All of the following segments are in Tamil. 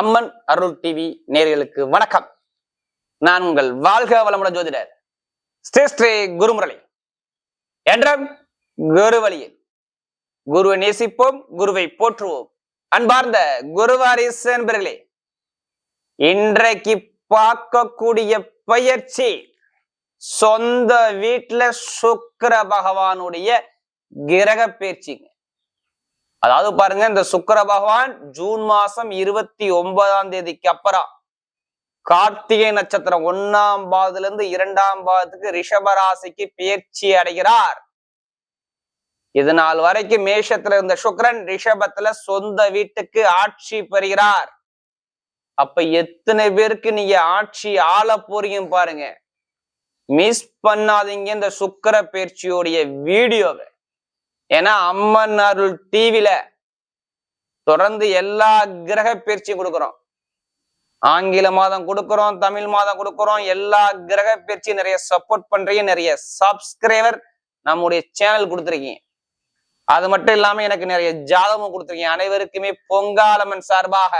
அம்மன் அருள் டிவி நேர்களுக்கு வணக்கம். நான் உங்கள் வாழ்க வளமுடன் ஜோதிடர் ஸ்ரீ ஸ்ரீ குருமுரளி. என்றும் குரு வழியில் குருவை நேசிப்போம் குருவை போற்றுவோம். அன்பார்ந்த குருவாரிஸ் என்பர்களே இன்றைக்கு பார்க்கக்கூடிய பயிற்சி சொந்த வீட்டுல சுக்கிர பகவானுடைய கிரக பயிற்சிங்க. அதாவது பாருங்க இந்த சுக்கர பகவான் ஜூன் மாசம் இருபத்தி ஒன்பதாம் தேதிக்கு அப்புறம் கார்த்திகை நட்சத்திரம் ஒன்னாம் பாதத்துல இருந்து இரண்டாம் பாதத்துக்கு ரிஷபராசிக்கு பயிற்சி அடைகிறார். இது நாள் வரைக்கும் மேஷத்துல இருந்த சுக்கரன் ரிஷபத்துல சொந்த வீட்டுக்கு ஆட்சி பெறுகிறார். அப்ப எத்தனை பேருக்கு நீங்க ஆட்சி ஆள போறீங்க பாருங்க. மிஸ் பண்ணாதீங்க இந்த சுக்கர பயிற்சியோடைய வீடியோவை. ஏன்னா அம்மன் அருள் தீவில தொடர்ந்து எல்லா கிரக பயிற்சியும் கொடுக்குறோம். ஆங்கில மாதம் கொடுக்குறோம் தமிழ் மாதம் கொடுக்குறோம் எல்லா கிரக பயிற்சியும் நிறைய சப்போர்ட் பண்றீங்க நிறைய சப்ஸ்கிரைபர் நம்முடைய சேனல் கொடுத்துருக்கீங்க. அது மட்டும் இல்லாம எனக்கு நிறைய ஜாதகமும் கொடுத்துருக்கீங்க. அனைவருக்குமே பொங்காலம்மன் சார்பாக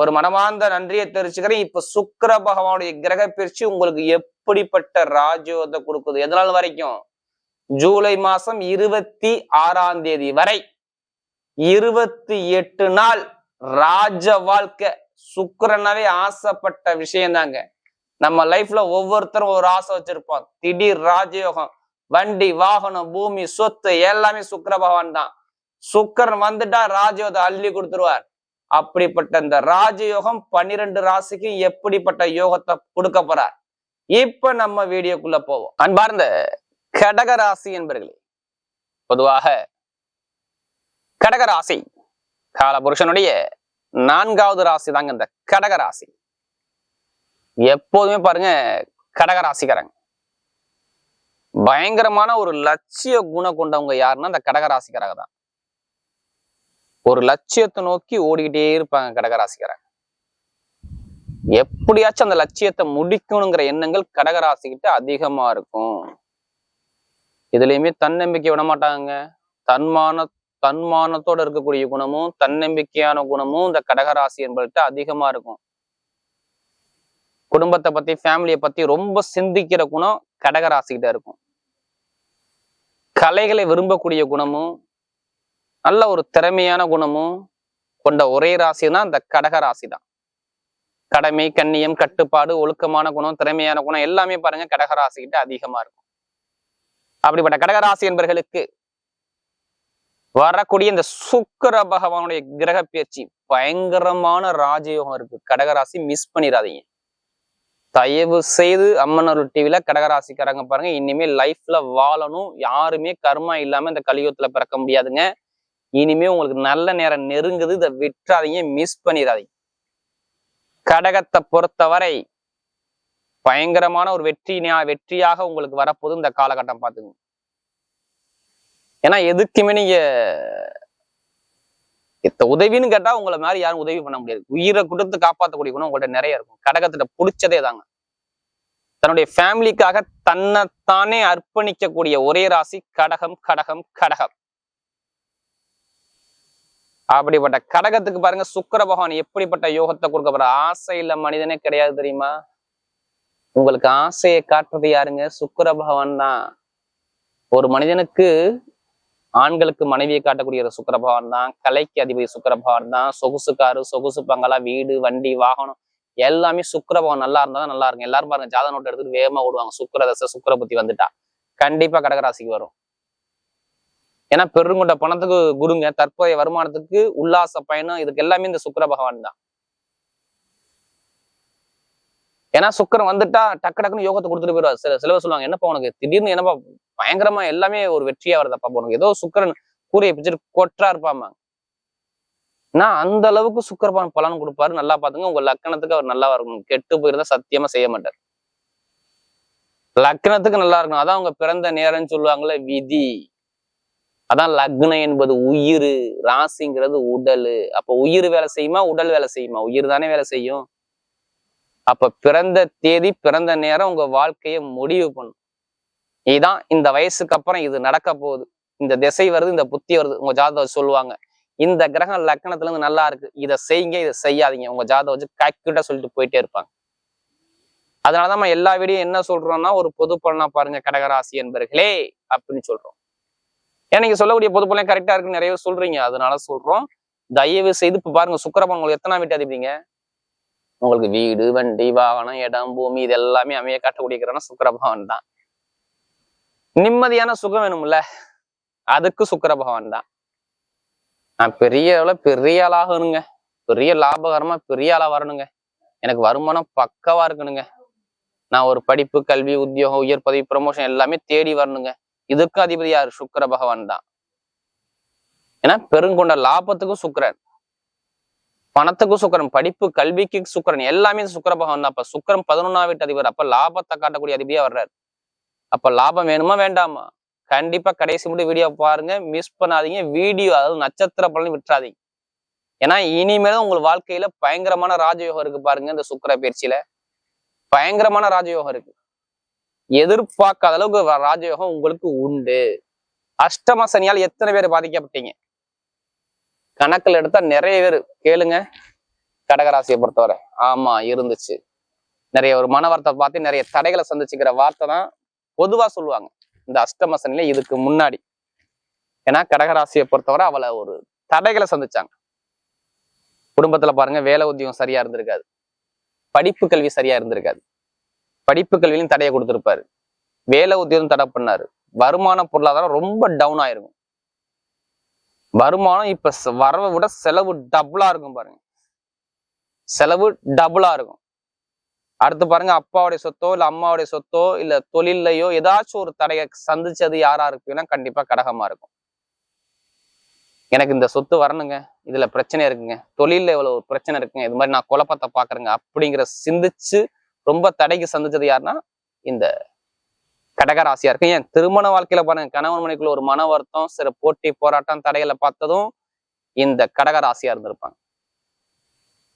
ஒரு மனமார்ந்த நன்றியை தெரிவிச்சுக்கிறேன். இப்ப சுக்கர பகவானுடைய கிரக பயிற்சி உங்களுக்கு எப்படிப்பட்ட ராஜயோகத்தை கொடுக்குது? எதனால் வரைக்கும்? ஜூலை மாசம் இருபத்தி ஆறாம் தேதி வரை இருபத்தி எட்டு நாள் ராஜ வாழ்க்கை. சுக்கரனாவே ஆசைப்பட்ட விஷயம் தாங்க நம்ம லைஃப்ல ஒவ்வொருத்தரும் ஒரு ஆசை வச்சிருப்போம். திடீர் ராஜயோகம் வண்டி வாகனம் பூமி சொத்து எல்லாமே சுக்கர பகவான் தான். சுக்கரன் வந்துட்டா ராஜயோகத்தை அள்ளி கொடுத்துருவார். அப்படிப்பட்ட இந்த ராஜயோகம் பன்னிரெண்டு ராசிக்கு எப்படிப்பட்ட யோகத்தை கொடுக்க போறார்? இப்ப நம்ம வீடியோக்குள்ள போவோம். அன்பார்ந்த கடகராசி என்பர்களே பொதுவாக கடகராசி காலபுருஷனுடைய நான்காவது ராசி தாங்க இந்த கடகராசி. எப்போதுமே பாருங்க கடகராசிக்காரங்க. பயங்கரமான ஒரு லட்சிய குணம் கொண்டவங்க யாருன்னா இந்த கடகராசிக்காரங்க தான். ஒரு லட்சியத்தை நோக்கி ஓடிக்கிட்டே இருப்பாங்க கடகராசிக்காரங்க. எப்படியாச்சும் அந்த லட்சியத்தை முடிக்கணுங்கிற எண்ணங்கள் கடகராசிக்கிட்ட அதிகமா இருக்கும். இதுலயுமே தன்னம்பிக்கை விட மாட்டாங்க தன்மான தன்மானத்தோட இருக்கக்கூடிய குணமும் தன்னம்பிக்கையான குணமும் இந்த கடகராசி என்பதுகிட்ட அதிகமா இருக்கும். குடும்பத்தை பத்தி ஃபேமிலியை பத்தி ரொம்ப சிந்திக்கிற குணம் கடகராசிக்கிட்ட இருக்கும். கலைகளை விரும்பக்கூடிய குணமும் நல்ல ஒரு திறமையான குணமும் கொண்ட ஒரே ராசி தான் இந்த கடக ராசி தான் கடமை கண்ணியம் கட்டுப்பாடு ஒழுக்கமான குணம் திறமையான குணம் எல்லாமே பாருங்க கடகராசிக்கிட்ட அதிகமா இருக்கும். அப்படிப்பட்ட கடகராசி என்பர்களுக்கு வரக்கூடிய இந்த சுக்கர பகவானுடைய கிரக பயிற்சி பயங்கரமான ராஜயோகம் இருக்கு. கடகராசி மிஸ் பண்ணிடாதீங்க. தயவு செய்து அம்மனூர் டிவில கடகராசிக்காரங்க பாருங்க. இனிமே லைஃப்ல வாழணும். யாருமே கர்மா இல்லாம இந்த கலியுகத்துல பிறக்க முடியாதுங்க. இனிமே உங்களுக்கு நல்ல நேரம் நெருங்குது. இதை விட்டுறாதீங்க. மிஸ் பண்ணிடாதீங்க. கடகத்தை பொறுத்தவரை பயங்கரமான ஒரு வெற்றி வெற்றியாக உங்களுக்கு வரப்போது இந்த காலகட்டம் பார்த்துங்க. ஏன்னா எதுக்குமே நீங்க இத்த உதவின்னு கேட்டா உங்களை மாதிரி யாரும் உதவி பண்ண முடியாது. உயிரை கொடுத்து காப்பாற்றக்கூடிய குணம் உங்கள்ட்ட நிறைய இருக்கும். கடகத்திட்ட பிடிச்சதே தாங்க. தன்னுடைய ஃபேமிலிக்காக தன்னைத்தானே அர்ப்பணிக்கக்கூடிய ஒரே ராசி கடகம் கடகம் கடகம். அப்படிப்பட்ட கடகத்துக்கு பாருங்க சுக்கர பகவான் எப்படிப்பட்ட யோகத்தை கொடுக்க போற ஆசை இல்ல மனிதனே கிடையாது தெரியுமா? உங்களுக்கு ஆசையை காட்டுறது யாருங்க? சுக்கர பகவான் தான். ஒரு மனிதனுக்கு ஆண்களுக்கு மனைவியை காட்டக்கூடிய ஒரு சுக்கர பகவான் தான். கலைக்கு அதிபதி சுக்கர பகவான் தான். சொகுசு காரு சொகுசு பங்களா வீடு வண்டி வாகனம் எல்லாமே சுக்கர பகவான் நல்லா இருந்தா நல்லா இருக்கும். எல்லாரும் பாருங்க ஜாத நோட்டு எடுத்துட்டு வேகமா ஓடுவாங்க. சுக்கர தசை சுக்கர புத்தி வந்துட்டா. கண்டிப்பா கடகராசிக்கு வரும். ஏன்னா பெருங்கொண்ட பணத்துக்கு குருங்க. தற்போதைய வருமானத்துக்கு உல்லாச பயணம் இதுக்கு எல்லாமே இந்த சுக்கர பகவான் தான். ஏன்னா சுக்கரன் வந்துட்டா டக்கு டக்குன்னு யோகத்தை கொடுத்துட்டு போயிடுவார். சில சிலவர் சொல்லுவாங்க என்னப்பா உனக்கு திடீர்னு என்னப்பா பயங்கரமா எல்லாமே ஒரு வெற்றியா வருதப்பா உனக்கு ஏதோ சுக்கரன் கூறிய பிடிச்சிட்டு கொற்றா இருப்பாமா நான் அந்த அளவுக்கு சுக்கரபான் பலன் கொடுப்பாரு. நல்லா பாத்துங்க உங்க லக்கணத்துக்கு அவர் நல்லா இருக்கணும் கெட்டு போயிருந்தா சத்தியமா செய்ய மாட்டார். லக்னத்துக்கு நல்லா இருக்கணும். அதான் அவங்க பிறந்த நேரம்னு சொல்லுவாங்கல்ல விதி. அதான் லக்னம் என்பது உயிர் ராசிங்கிறது உடல். அப்ப உயிர் வேலை செய்யுமா? உடல் வேலை செய்யுமா? உயிர் தானே வேலை செய்யும். அப்ப பிறந்த தேதி பிறந்த நேரம் உங்க வாழ்க்கைய முடிவு பண்ணும். இதுதான் இந்த வயசுக்கு அப்புறம் இது நடக்க போகுது. இந்த திசை வருது இந்த புத்தி வருது. உங்க ஜாதகம் சொல்லுவாங்க. இந்த கிரகம் லக்கணத்துல இருந்து நல்லா இருக்கு. இதை செய்யுங்க இதை செய்யாதீங்க. உங்க ஜாதகம் வச்சு கக்கிட்ட சொல்லிட்டு போயிட்டே இருப்பாங்க. அதனாலதான் நம்ம எல்லா வீடியோ என்ன சொல்றோம்னா ஒரு பொது பலனா பாருங்க கடகராசி என்பர்களே அப்படின்னு சொல்றோம். ஏன்னா நீங்க சொல்லக்கூடிய பொது பலன் கரெக்டா இருக்குன்னு நிறைய சொல்றீங்க. அதனால சொல்றோம். தயவு செய்து இப்ப பாருங்க சுக்கரபன் உங்களுக்கு எத்தனை வீட்டு அதிபதிங்க? உங்களுக்கு வீடு வண்டி வாகனம் இடம் பூமி இது எல்லாமே அமைய காட்டக்கூடிய கிரகம் சுக்கரபகவான் தான் நிம்மதியான சுகம் வேணும்ல அதுக்கு சுக்கரபகவான் தான் நான் பெரிய அளவுல பெரிய ஆளாகணுங்க. பெரிய லாபகரமா பெரிய ஆளா வரணுங்க. எனக்கு வருமானம் பக்கவா இருக்கணுங்க. நான் ஒரு படிப்பு கல்வி உத்தியோகம் உயர் பதவி ப்ரமோஷன் எல்லாமே தேடி வரணுங்க. இதுக்கும் அதிபதி யார்? சுக்கர பகவான் தான் ஏன்னா பெருங்கொண்ட லாபத்துக்கும் சுக்கரன். பணத்துக்கும் சுக்கரன் படிப்பு கல்விக்கு சுக்கரன் எல்லாமே சுக்கர பகவான் தான். அப்ப சுக்கரன் பதினொன்னா வீட்டு அதிபர் அப்ப லாபத்தை காட்டக்கூடிய அதிபதியா வர்றாரு. அப்ப லாபம் வேணுமா வேண்டாமா? கண்டிப்பா கடைசி மட்டும் வீடியோ பாருங்க மிஸ் பண்ணாதீங்க வீடியோ அதாவது நட்சத்திர பலன் விட்டுறாதீங்க. ஏன்னா இனிமேல் உங்கள் வாழ்க்கையில பயங்கரமான ராஜயோகம் இருக்கு பாருங்க இந்த சுக்கர பயிற்சியில. பயங்கரமான ராஜயோகம் இருக்கு. எதிர்பார்க்காத அளவுக்கு ராஜயோகம் உங்களுக்கு உண்டு. அஷ்டம சனியால் எத்தனை பேர் பாதிக்கப்பட்டீங்க? கணக்குல எடுத்தா நிறைய பேர் கேளுங்க. கடகராசியை பொறுத்தவரை. ஆமா இருந்துச்சு. நிறைய ஒரு மன வார்த்தை பார்த்து நிறைய தடைகளை சந்திச்சுக்கிற வார்த்தை தான் பொதுவா சொல்லுவாங்க. இந்த அஷ்டம இதுக்கு முன்னாடி. ஏன்னா கடகராசியை பொறுத்தவரை அவளை ஒரு தடைகளை சந்திச்சாங்க. குடும்பத்துல பாருங்க வேலை உத்தியோகம் சரியா இருந்திருக்காது. படிப்பு கல்வி சரியா இருந்திருக்காது. படிப்பு கல்வியிலும் தடையை கொடுத்துருப்பாரு. வேலை உத்தியோகம் தடை பண்ணாரு. வருமான பொருளாதாரம் ரொம்ப டவுன் ஆயிருக்கும். வருமானம் இப்ப வரவை விட செலவு டபுளா இருக்கும் பாருங்க. செலவு டபுளா இருக்கும். அடுத்து பாருங்க அப்பாவுடைய சொத்தோ இல்ல அம்மாவுடைய சொத்தோ இல்ல தொழிலையோ ஏதாச்சும் ஒரு தடையை சந்திச்சது யாரா இருக்குன்னா கண்டிப்பா கடகமா இருக்கும். எனக்கு இந்த சொத்து வரணுங்க. இதுல பிரச்சனை இருக்குங்க. தொழில இவ்வளவு பிரச்சனை இருக்குங்க. இது மாதிரி நான் குழப்பத்தை பாக்குறேங்க. அப்படிங்கிற சிந்திச்சு ரொம்ப தடைக்கு சந்திச்சது யாருன்னா இந்த கடகராசியா இருக்கு. ஏன்? திருமண வாழ்க்கையில பாருங்க கணவன் மனைக்குள்ள ஒரு மன வருத்தம் சில போட்டி போராட்டம் தடைகளை பார்த்ததும் இந்த கடகராசியா இருந்திருப்பாங்க.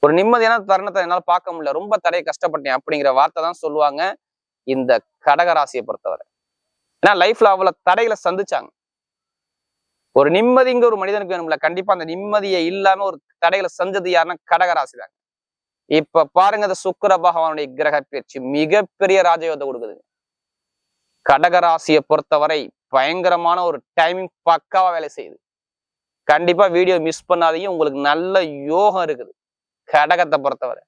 ஒரு நிம்மதியான தருணத்தை என்னால பார்க்க முடியல. ரொம்ப தடையை கஷ்டப்பட்டேன் அப்படிங்கிற வார்த்தை தான் சொல்லுவாங்க இந்த கடகராசியை பொறுத்தவரை. ஏன்னா லைஃப்ல அவ்வளவு தடைகளை சந்திச்சாங்க. ஒரு நிம்மதிங்க ஒரு மனிதனுக்கு வேணும்ல. கண்டிப்பா அந்த நிம்மதியை இல்லாம ஒரு தடைகளை சந்தது யாருன்னா கடகராசி தாங்க இப்ப பாருங்க இந்த சுக்கர பகவானுடைய கிரக பயிற்சி மிகப்பெரிய ராஜயோகத்தை கொடுக்குது கடகராசியை பொறுத்தவரை பயங்கரமான ஒரு டைமிங் பக்காவாக வேலை செய்யுது. கண்டிப்பா வீடியோ மிஸ் பண்ணாதீங்க. உங்களுக்கு நல்ல யோகம் இருக்குது. கடகத்தை பொறுத்தவரை.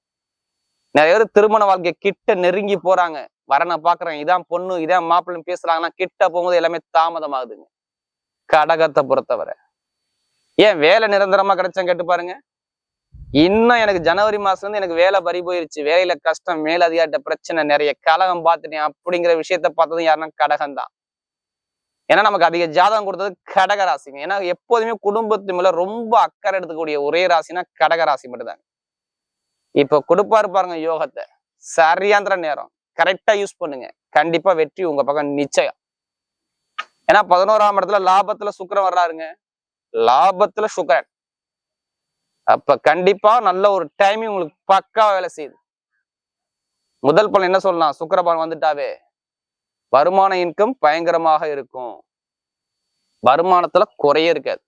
நிறைய பேர் திருமண வாழ்க்கை கிட்ட நெருங்கி போறாங்க. வரனை பாக்குறாங்க இதான் பொண்ணு இதான் மாப்பிள்ளைன்னு பேசுறாங்கன்னா கிட்ட போகும்போது எல்லாமே தாமதமாகுதுங்க. கடகத்தை பொறுத்தவரை. ஏன் வேலை நிரந்தரமா கிடைச்சா கேட்டு பாருங்க. இன்னும் எனக்கு ஜனவரி மாசம் இருந்து எனக்கு வேலை பறி போயிருச்சு. வேலையில கஷ்டம் மேலதிகாரிட்ட பிரச்சனை நிறைய கலகம் பார்த்துட்டேன் அப்படிங்கிற விஷயத்த பார்த்ததும் யாருன்னா கடகம் தான். ஏன்னா நமக்கு அதிக ஜாதகம் கொடுத்தது கடக ராசிங்க ஏன்னா எப்போதுமே குடும்பத்து மேல ரொம்ப அக்கறை எடுத்துக்கூடிய ஒரே ராசினா கடக ராசி மட்டும்தாங்க. இப்போ கொடுப்பாரு பாருங்க யோகத்தை. சரியாந்திர நேரம். கரெக்டா யூஸ் பண்ணுங்க. கண்டிப்பா வெற்றி உங்க பக்கம் நிச்சயம். ஏன்னா பதினோராம் இடத்துல லாபத்துல சுக்கரன் வர்றாருங்க. லாபத்துல சுக்கரன். அப்ப கண்டிப்பா நல்ல ஒரு டைமிங் உங்களுக்கு பக்கா வேலை செய்யுது. முதல் பலன் என்ன சொல்லலாம்? சுக்கரபான் வந்துட்டாவே. வருமான இன்கம் பயங்கரமாக இருக்கும். வருமானத்துல குறைய இருக்காது.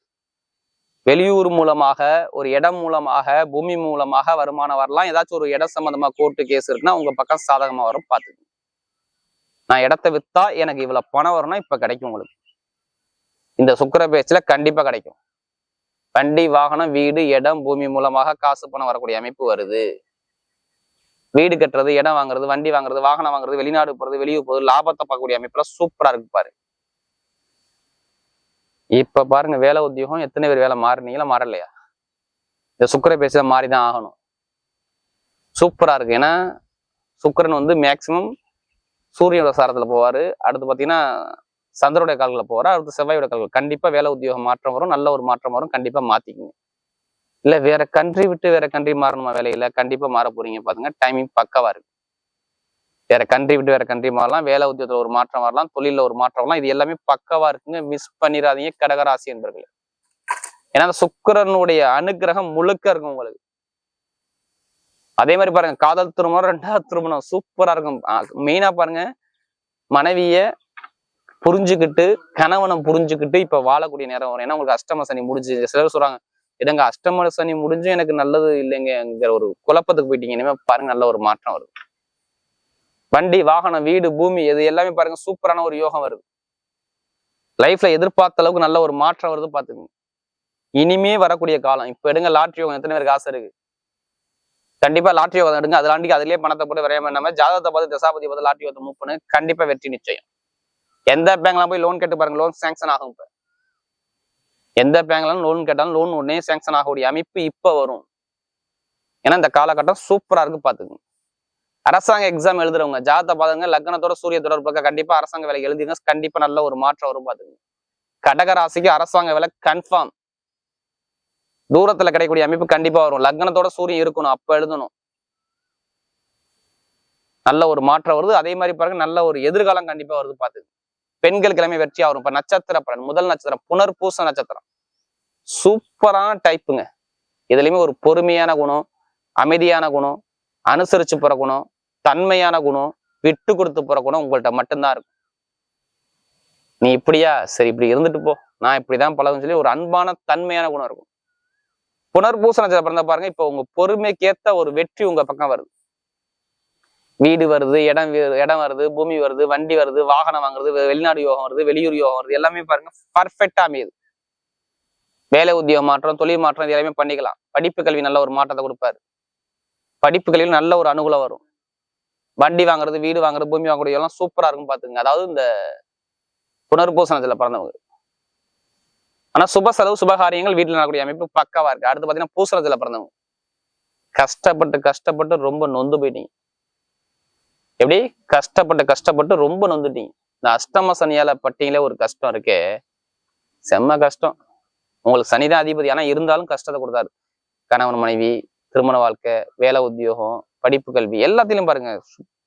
வெளியூர் மூலமாக ஒரு இடம் மூலமாக பூமி மூலமாக வருமானம் வரலாம். ஏதாச்சும் ஒரு இடம் சம்பந்தமா கோர்ட்டு கேஸ் இருக்குன்னா உங்க பக்கம் சாதகமா வரும் பார்த்துக்கோங்க. நான் இடத்த வித்தா எனக்கு இவ்வளவு பணம் வரும்னா இப்ப கிடைக்கும் உங்களுக்கு. இந்த சுக்கர பேச்சுல கண்டிப்பா கிடைக்கும். வண்டி வாகனம் வீடு இடம் பூமி மூலமாக காசு பணம் வரக்கூடிய அமைப்பு வருது. வீடு கட்டுறது இடம் வாங்குறது வண்டி வாங்குறது வாகனம் வாங்குறது வெளிநாடு போறது வெளியூர் போறது லாபத்தை பார்க்கக்கூடிய அமைப்புல சூப்பரா இருக்கு பாரு. இப்ப பாருங்க வேலை உத்தியோகம் எத்தனை பேர் வேலை மாறினீங்களா மாறலையா? இந்த சுக்கரை பேச மாறிதான் ஆகணும். சூப்பரா இருக்கு. ஏன்னா சுக்கரன் வந்து மேக்சிமம் சூரியனோட சாரத்துல போவாரு. அடுத்து பாத்தீங்கன்னா சந்திரோட கால்களை போகிறா அடுத்து செவ்வாயோட கால்கள். கண்டிப்பா வேலை உத்தியோகம் மாற்றம் வரும் நல்ல ஒரு மாற்றம் வரும் கண்டிப்பா மாத்திக்கங்க. இல்ல வேற கண்ட்ரி விட்டு வேற கண்ட்ரி மாறணுமா வேலையில? கண்டிப்பா மாற போறீங்க பாருங்க டைமிங் பக்காவா இருக்கு. வேற கண்ட்ரி விட்டு வேற கண்ட்ரி மாறலாம் வேலை உத்தியோகத்துல ஒரு மாற்றம் வரலாம் தொழிலில் ஒரு மாற்றம் வரலாம் இது எல்லாமே பக்கவாக இருக்குங்க. மிஸ் பண்ணிடாதீங்க கடகராசி என்பர்கள். ஏன்னா அந்த சுக்கரனுடைய அனுக்கிரகம் முழுக்க இருக்கும் உங்களுக்கு. அதே மாதிரி பாருங்க காதல் திருமணம் ரெண்டாவது திருமணம் சூப்பரா இருக்கும். மெயினா பாருங்க மனைவிய புரிஞ்சுக்கிட்டு கணவனை புரிஞ்சுக்கிட்டு இப்ப வாழக்கூடிய நேரம் வரும். ஏன்னா உங்களுக்கு அஷ்டம சனி முடிஞ்சு சிலர் சொல்றாங்க இடங்க அஷ்டம சனி முடிஞ்சும் எனக்கு நல்லது இல்லைங்கிற ஒரு குழப்பத்துக்கு போயிட்டீங்க. இனிமே பாருங்க நல்ல ஒரு மாற்றம் வருது. வண்டி வாகனம் வீடு பூமி இது எல்லாமே பாருங்க சூப்பரான ஒரு யோகம் வருது. லைஃப்ல எதிர்பார்த்த அளவுக்கு நல்ல ஒரு மாற்றம் வருது பாத்துக்கோங்க. இனிமே வரக்கூடிய காலம் இப்ப எடுங்க லாட்ரி யோகம் எத்தனை பேருக்கு ஆசை இருக்கு? கண்டிப்பா லாட்ரி யோகம் எடுங்க அதுலாண்டிக்கு அதுலயே பணத்தை போட்டு விரையாம நம்ம ஜாதகத்தை பார்த்து தசாபதி பார்த்து லாட்ரி யோகத்தை மூவ் பண்ணு கண்டிப்பா வெற்றி நிச்சயம். எந்த பேங்க்லாம் போய் லோன் கேட்டு பாருங்க லோன் சேங்ஷன் ஆகும் இப்போ. எந்த பேங்க்லாம் லோன் கேட்டாலும் லோன் உடனே சேங்ஷன் ஆகக்கூடிய அமைப்பு இப்ப வரும். ஏன்னா இந்த காலகட்டம் சூப்பரா இருக்கு பாத்துக்கோங்க. அரசாங்க எக்ஸாம் எழுதுறவங்க ஜாதத்தை பாருங்க லக்னத்தோட சூரிய தொடர்பு பக்கம் கண்டிப்பா அரசாங்க வேலை எழுதிங்க கண்டிப்பா நல்ல ஒரு மாற்றம் வரும் பாத்துக்கோங்க. கடக ராசிக்கு அரசாங்க வேலை கன்ஃபார்ம் தூரத்துல கிடைக்கக்கூடிய அமைப்பு கண்டிப்பா வரும். லக்னத்தோட சூரியன் இருக்கணும் அப்ப எழுதணும். நல்ல ஒரு மாற்றம் வருது. அதே மாதிரி பாருங்க நல்ல ஒரு எதிர்காலம் கண்டிப்பா வருது பாத்துக்கு பெண்கள் கிழமை வெற்றியா வரும் இப்ப நட்சத்திர பலன் முதல் நட்சத்திரம் புனர்பூச நட்சத்திரம். சூப்பரான டைப்புங்க இதுலயுமே ஒரு பொறுமையான குணம் அமைதியான குணம் அனுசரிச்சு போற குணம் தன்மையான குணம் விட்டு கொடுத்து போற குணம் உங்கள்கிட்ட மட்டும்தான் இருக்கும். நீ இப்படியா? சரி இப்படி இருந்துட்டு போ. நான் இப்படிதான் பழகும் சொல்லி ஒரு அன்பான தன்மையான குணம் இருக்கும். புனர்பூச நட்சத்திரம் பிறந்த பாருங்க இப்ப உங்க பொறுமைக்கேத்த ஒரு வெற்றி உங்க பக்கம் வருது. வீடு வருது இடம் இடம் வருது பூமி வருது வண்டி வருது வாகனம் வாங்குறது வெளிநாடு யோகம் வருது வெளியூர் யோகம் வருது எல்லாமே பாருங்க பர்ஃபெக்டா அமையுது. வேலை உத்தியோக மாற்றம் தொழில் மாற்றம் இது எல்லாமே பண்ணிக்கலாம். படிப்பு கல்வி நல்ல ஒரு மாற்றத்தை கொடுப்பாரு. படிப்பு கல்வியில் நல்ல ஒரு அனுகூலம் வரும். வண்டி வாங்குறது வீடு வாங்குறது பூமி வாங்குறது எல்லாம் சூப்பரா இருக்கும் பாத்துங்க அதாவது இந்த புனர்பூசணத்துல பிறந்தவங்க. ஆனா சுப செலவு சுபகாரியங்கள் வீட்டில் நடக்கூடிய அமைப்பு பக்காவா இருக்கு. அடுத்து பாத்தீங்கன்னா பூசணத்துல பிறந்தவங்க. கஷ்டப்பட்டு கஷ்டப்பட்டு ரொம்ப நொந்து போயிட்டீங்க. எப்படி? கஷ்டப்பட்டு கஷ்டப்பட்டு ரொம்ப நொந்துட்டீங்க. இந்த அஷ்டம சனியால பட்டிங்களே ஒரு கஷ்டம் இருக்கே. செம்ம கஷ்டம். உங்களுக்கு சனிதான் அதிபதி. ஆனா இருந்தாலும் கஷ்டத்தை கொடுத்தாரு. கணவன் மனைவி திருமண வாழ்க்கை வேலை உத்தியோகம் படிப்பு கல்வி எல்லாத்திலும் பாருங்க.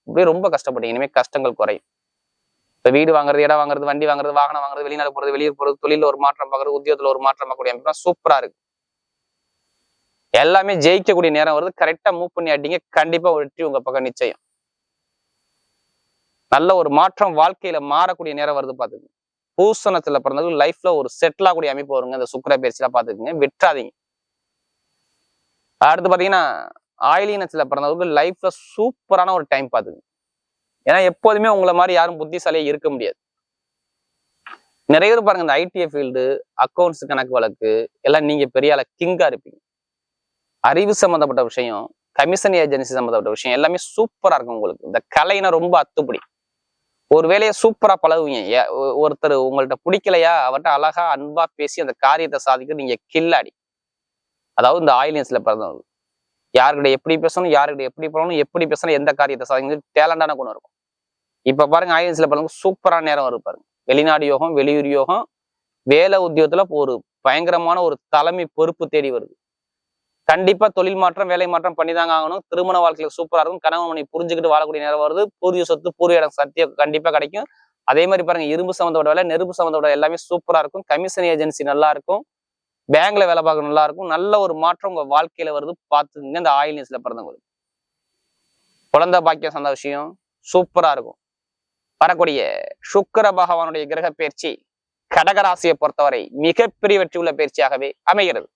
அப்படியே ரொம்ப கஷ்டப்பட்டீங்க. இனிமேல் கஷ்டங்கள் குறையும். இப்போ வீடு வாங்குறது இடம் வாங்குறது வண்டி வாங்குறது வாகனம் வாங்குறது வெளிநாடு போறது வெளியூர் போறது தொழில ஒரு மாற்றம் பார்க்கறது உத்தியோகத்தில் ஒரு மாற்றம் பார்க்கக்கூடிய அமைப்பு சூப்பரா இருக்கு. எல்லாமே ஜெயிக்கக்கூடிய நேரம் வருது. கரெக்டா மூவ் பண்ணி ஆட்டிங்க. கண்டிப்பா ஒரு வெற்றி உங்க பக்கம் நிச்சயம். நல்ல ஒரு மாற்றம் வாழ்க்கையில மாறக்கூடிய நேரம் வருது பாத்துக்கங்க பூசணத்துல பிறந்தது லைஃப்ல ஒரு செட்டில் ஆகக்கூடிய அமைப்பு வருங்க. இந்த சுக்கர பயிற்சியில பாத்துக்கங்க விட்டுறாதீங்க. அடுத்து பாத்தீங்கன்னா ஆயிலினத்துல பிறந்தவங்களுக்கு லைஃப்ல சூப்பரான ஒரு டைம் பாத்துக்கோங்க ஏன்னா எப்போதுமே உங்களை மாதிரி யாரும் புத்திசாலியா இருக்க முடியாது. நிறைய பேர் பாருங்க இந்த ஐடிஐ ஃபீல்டு அக்கௌண்ட்ஸ் கணக்கு வழக்கு எல்லாம் நீங்க பெரிய ஆள கிங்கா இருப்பீங்க. அறிவு சம்பந்தப்பட்ட விஷயம் கமிஷன் ஏஜென்சி சம்பந்தப்பட்ட விஷயம் எல்லாமே சூப்பரா இருக்கும் உங்களுக்கு. இந்த கலைனா ரொம்ப அத்துப்படி. ஒரு வேலையை சூப்பரா பழகுவீங்க. ஒருத்தர் உங்கள்கிட்ட பிடிக்கலையா? அவர்கிட்ட அழகா அன்பா பேசி அந்த காரியத்தை சாதிக்க நீங்க கில்லாடி அதாவது இந்த ஆயிலியன்ஸ்ல பிறந்தவங்க. யாருக்கிட்ட எப்படி பேசணும் யாருக்கிட்ட எப்படி பண்ணணும் எப்படி பேசணும் எந்த காரியத்தை சாதிக்கணும் டேலண்டான குணம் இருக்கும். இப்ப பாருங்க ஆயிலியன்ஸ்ல பிறந்தவங்க சூப்பரான நேரம் இருப்பாரு பாருங்க. வெளிநாடு யோகம் வெளியூர் யோகம் வேலை உத்தியோகத்துல ஒரு பயங்கரமான ஒரு தலைமை பொறுப்பு தேடி வருது. கண்டிப்பா தொழில் மாற்றம் வேலை மாற்றம் பண்ணிதாங்க ஆகணும். திருமண வாழ்க்கையில சூப்பரா இருக்கும். கணவன் மணி புரிஞ்சுக்கிட்டு வாழக்கூடிய நேரம் வருது. பூர்வீக சொத்து பூர்வீக இடம் சத்தியம் கண்டிப்பா கிடைக்கும். அதே மாதிரி பாருங்க இரும்பு சம்மந்தோட வேலை நெருப்பு சம்மந்தோட எல்லாமே சூப்பரா இருக்கும். கமிஷன் ஏஜென்சி நல்லா இருக்கும். பேங்க்ல வேலை பார்க்க நல்லா இருக்கும். நல்ல ஒரு மாற்றம் உங்க வாழ்க்கையில வருது. பார்த்துக்குங்க. இந்த ஆயில் நியூஸ்ல பிறந்தவங்களுக்கு குழந்தை பாக்கியம் சந்த விஷயம் சூப்பரா இருக்கும். வரக்கூடிய சுக்கர பகவானுடைய கிரக பயிற்சி கடகராசியை பொறுத்தவரை மிகப்பெரிய வெற்றி உள்ள பயிற்சியாகவே அமைகிறது.